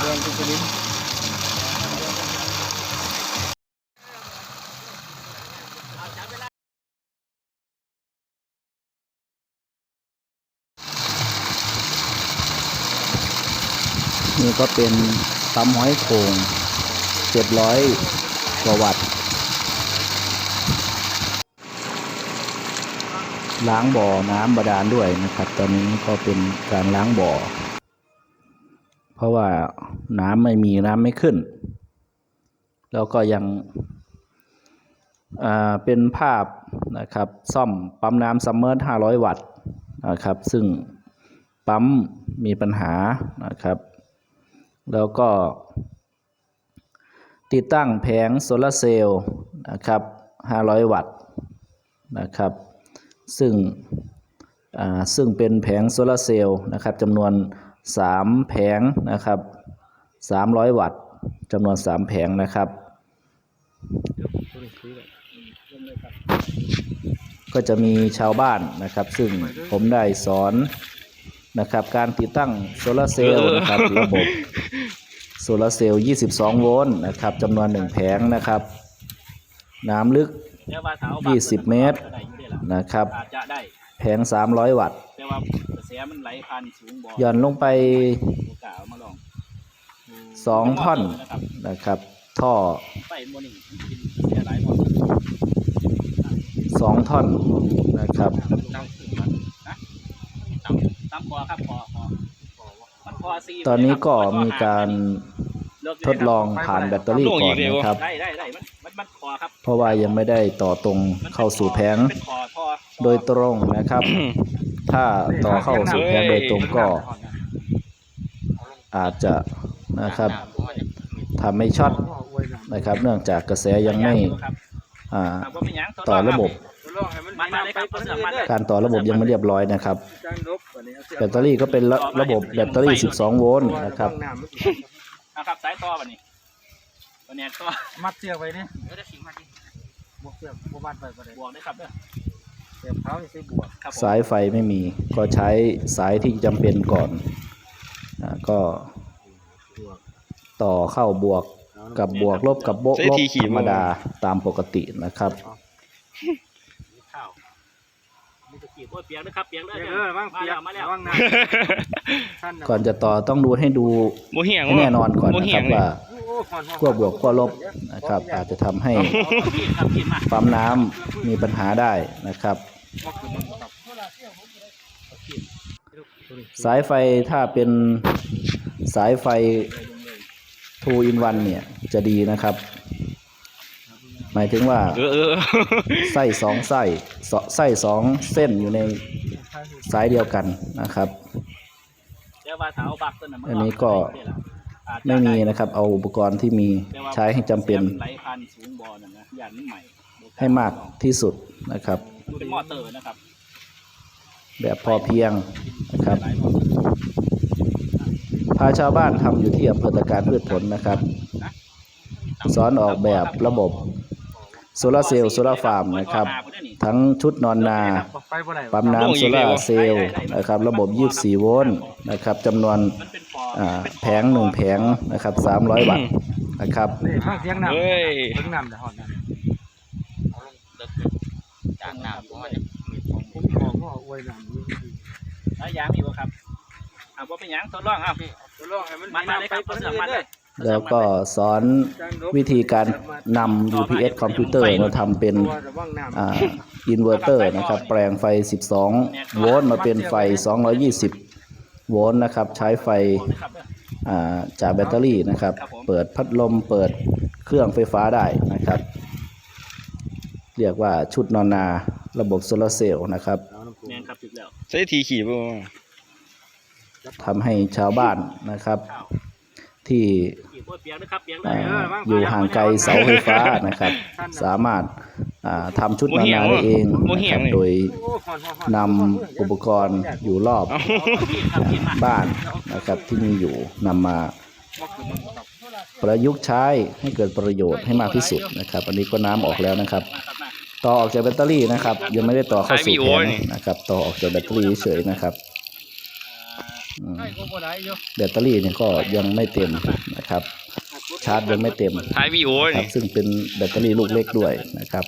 เดือนที่สุรินนี่ก็เป็นปั๊มห้อยโขงเจ็ดร้อยกว่าวัตต์ล้างบ่อน้ำบาดาลด้วยนะครับ ตอนนี้ก็เป็นการล้างบ่อ เพราะว่าน้ำไม่มีน้ำไม่ขึ้น แล้วก็ยังเป็นภาพนะครับซ่อมปั๊มน้ำซัมเมอร์500 วัตต์นะครับซึ่งปั๊มมีปัญหานะครับ แล้วก็ ติดตั้งแผงโซลาร์เซลล์นะครับ 500 วัตต์นะครับ ซึ่งซึ่งเป็นแผงโซลาร์เซลล์นะครับจำนวน 3 แผงนะครับ 300 วัตต์จำนวน 3 แผงนะครับ ก็จะมีชาวบ้านนะครับ ซึ่งผมได้สอนนะครับ การติดตั้งโซลาร์เซลล์นะครับระบบโซลาร์เซลล์ 22 โวลต์นะครับจำนวน 1 แผงนะครับ น้ำลึกแต่ว่าถ้าเอายี่สิบเมตรได้อยู่ได้ล่ะนะครับอาจจะได้แผง 300 วัตต์ แต่ว่ากระแสมันไหลผ่านสูงบ่หย่อนลงไปโอกาสเอามาลอง2ท่อนนะครับนะครับ ท่อไฟโมอนี่มันกินกระแสหลายบ่2ท่อนนะครับตามขึ้นมานะตามตามคอครับคอคอมันคอซีตอนนี้ก็คอมีการเลิกเลยทดลองผ่านแบตเตอรี่ก่อนนะครับได้ได้ได้มันมันมันคอครับเพราะว่ายังไม่ได้ต่อตรงมันป็นเข้าสู่แผงเป็นคอท่อโดยตรงนะครับ ถ้าต่อเข้าสู่แผงโดยตรงก็ อาจจะนะครับทำให้ช็อตนะครับ เนื่องจากกระแสยังไม่อ่าครับว่าเป็นหยังทดลงต่อระบบมันมาเลยครับเอาเสื้อมันเลยการต่อระบบยังไม่เรียบร้อยนะครับ แบตเตอรี่ก็เป็นระระบบแบตเตอรี่ 12 โวลต์นะครับนะครับสายต่อวันนี้วันนี้ต่อมัดเสียบไว้นี่เดี๋ยวได้สิงมาดิบวกเสียบบวกมัดไปประเดี๋ยวบวกได้ครับเด้อเสียบเท้าให้ใส่บวกครับผมสายไฟไม่มี ก็ใช้สายที่จำเป็นก่อนอาก็ต่อเข้าบวกกับบวกลบกับโบะใช้ลบทีขี่ธรรมดาตามปกตินะครับข้าวมีตะกี้โอ้ยเปียกนะครับเปียกเลยเดี๋ยวเด้อว่างมาเปียแล้กวมาแล้วว่างน้ำท่านก่อนจะต่อต้องดูให้ดูโมเหียงให้แน่นอนก่อนโมนะเหีคยรังบเลยว่าขั้วบวกขั้วลบนะครับ อาจจะทำให้กินครับกินมาปั๊มน้ำมีปัญหาได้นะครับ สายไฟถ้าเป็นสายไฟ2 in 1เนี่ยจะดีนะครับ หมายถึงว่าเออเออไส้สองไส้สไส้สองเส้นอยู่ในสายเดียวกันนะครับเดี๋ยวว่าถ้าเอาบักต้นน่ะมัอันนี้ก็อาจจะไม่มีนะครับ เอาอุปกรณ์ที่มีแต่ว่าใช้ให้จำเป็นมัไหลผ่านสูงบ่อนั่นนะอย่างนี้ใหม่ให้มากที่สุดนะครับดู เป็นมอเตอร์นะครับ แบบพอเพียงนะครับหลายมอเตอร์พาชาวบ้านทำอยู่ที่อำเภอตะการพืชผลนะครับ สอนออกแบบระบบโซลาร์เซลล์โซลาร์ฟาร์มนะครับ ทั้งชุดนอนนาไฟบ่ได้ปั๊มน้ำโซลาร์เซลล์นะครับ ระบบ 24 โวลต์นะครับจำนวนมันเป็นคออ่าแผงหนึ่งแผงนะครับ 300 วัตต์นะครับนี่ฟังเสียงน้ำเฮ้ยเสียงน้ำแต่หอนน้ำจากน้ำผมว่าผมบอกว่าอวยน้ำนี่แล้วยางมีบ่ครับอ่าบ่เป็นยังทดลองเอาตัวลองให้มันมันมาเลยครับเพื่อมันเลยแล้วก็สอนวิธีการนำ UPS คอมพิวเตอร์มาทำเป็นอินเวอร์เตอร์นะครับ แปลงไฟ 12 โวลต์มาเป็นไฟ 220 โวลต์นะครับ ใช้ไฟจากแบตเตอรี่นะครับ เปิดพัดลมเปิดเครื่องไฟฟ้าได้นะครับ เรียกว่าชุดนอนนาระบบโซลาร์เซลล์นะครับแม่นครับถึกแล้วใช้ทีขี่บ่ทำให้ชาวบ้านนะครับข้าวที่กี่โอ้ยเปียกนะครับเปียกเลอ่ายอยู่ห่างไกลเสาไฟฟ้านะครับ สามารถอ่าทำชุดนอนนาได้เองนะครับโดยโอ้หอนหอนหอนนำอุปกรณ์อยู่รอบเอากินครับกินมาบ้านนะครับที่มีอยู่นำมาประยุกต์ใช้ให้เกิดประโยชน์ให้มากที่สุดนะครับ อันนี้ก็น้ำออกแล้วนะครับมาครับมา ต่อออกจากแบตเตอรี่นะครับ ยังไม่ได้ต่อเข้าสู่แผงนะครับ ต่อออกจากแบตเตอรี่เฉยๆนะครับอืมใช่ก็บ่ได้อยู่แบตเตอรี่เนี่ยก็ยังไม่เต็มนะครับ ชาร์จยังไม่เต็มท้ายวีโอครันี่บซึ่งเป็นแบตเตอรี่ลูกเล็กด้วยนะครับ